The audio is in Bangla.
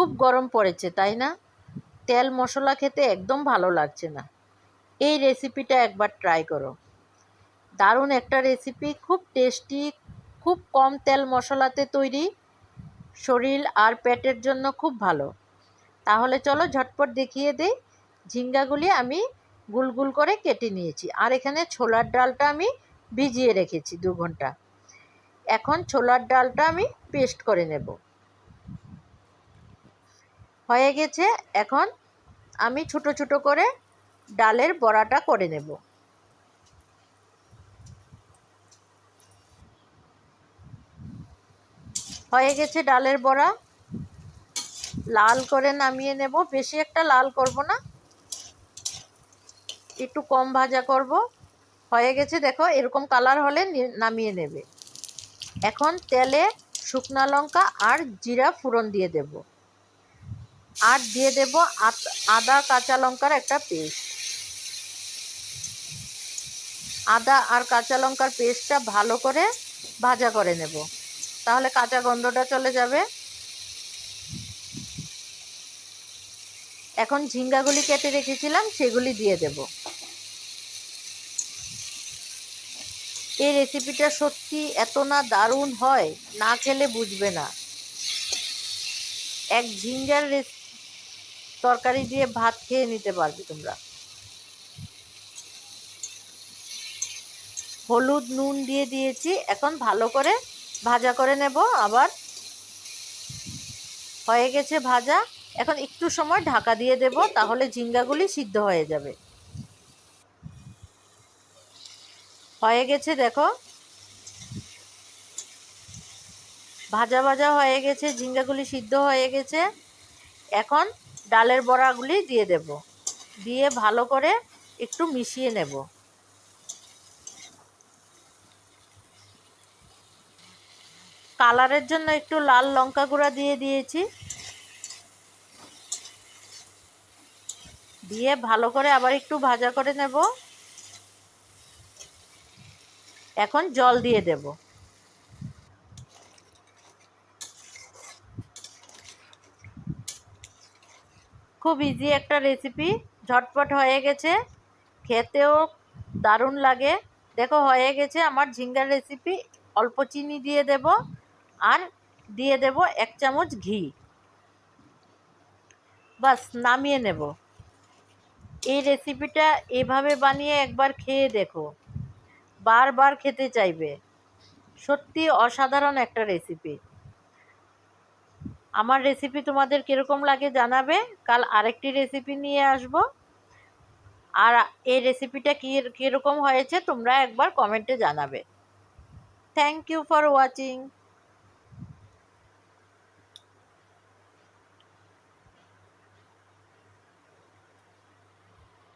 খুব গরম পড়েছে, তাই না? তেল মশলা খেতে একদম ভালো লাগছে না। এই রেসিপিটা একবার ট্রাই করো। দারুণ একটা রেসিপি খুব টেস্টি খুব কম তেল মশলাতে তৈরি। শরীর আর পেটের জন্য খুব ভালো। তাহলে চলো ঝটপট দেখিয়ে দিই। ঝিঙ্গাগুলি আমি গুলগুল করে কেটে নিয়েছি। আর এখানে ছোলার ডালটা আমি ভিজিয়ে রেখেছি দু ঘণ্টা। এখন ছোলার ডালটা আমি পেস্ট করে নেব। হয়ে গেছে, এখন আমি ছোট ছোট করে ডালের বড়াটা করে নেব। হয়ে গেছে ডালের বড়া। লাল করে নামিয়ে নেব। বেশি একটা লাল করব না। একটু কম ভাজা করব। হয়ে গেছে, দেখো, এরকম কালার হলে নামিয়ে নেবে। এখন তেলে শুকনা লঙ্কা আর জিরা ফোড়ন দিয়ে দেব। আর দিয়ে দেব আদা কাঁচা লঙ্কার একটা পেস্ট। আদা আর কাঁচা লঙ্কার পেস্টটা ভালো করে ভাজা করে নেব। তাহলে কাঁচা গন্ধটা চলে যাবে। এখন ঝিঙ্গাগুলি কেটে রেখেছিলাম, সেগুলি দিয়ে দেব। এই রেসিপিটা সত্যি এত না দারুণ হয়, না খেলে বুঝবে না। এক ঝিঙ্গার তরকারি দিয়ে ভাত খেয়ে নিতে পারবে তোমরা। হলুদ, নুন দিয়ে দিয়েছি, এখন ভালো করে ভাজা করে নেব আবার। হয়ে গেছে ভাজা, এখন একটু সময় ঢাকা দিয়ে দেব, তাহলে ঝিঙ্গাগুলি সিদ্ধ হয়ে যাবে। হয়ে গেছে দেখো। ভাজা ভাজা হয়ে গেছে, ঝিঙ্গাগুলি সিদ্ধ হয়ে গেছে। এখন ডালের বড়াগুলি দিয়ে দেব। দিয়ে ভালো করে একটু মিশিয়ে নেব। কালারের জন্য একটু লাল লঙ্কা গুঁড়া দিয়ে দিয়েছি। দিয়ে ভালো করে আবার একটু ভাজা করে নেব। এখন জল দিয়ে দেব। খুব ইজি একটা রেসিপি ঝটপট হয়ে গেছে। খেতেও দারুণ লাগে। দেখো, হয়ে গেছে আমার ঝিঙ্গার রেসিপি অল্প চিনি দিয়ে দেব আর দিয়ে দেব এক চামচ ঘি। বাস, নামিয়ে নেব। এই রেসিপিটা এভাবে বানিয়ে একবার খেয়ে দেখো। বারবার খেতে চাইবে। সত্যি অসাধারণ একটা রেসিপি আমার রেসিপি তোমাদের কীরকম লাগে জানাবে? কাল আরেকটি রেসিপি নিয়ে আসব। আর এই রেসিপিটা কী, কীরকম হয়েছে তোমরা একবার কমেন্টে জানাবে। Thank you for watching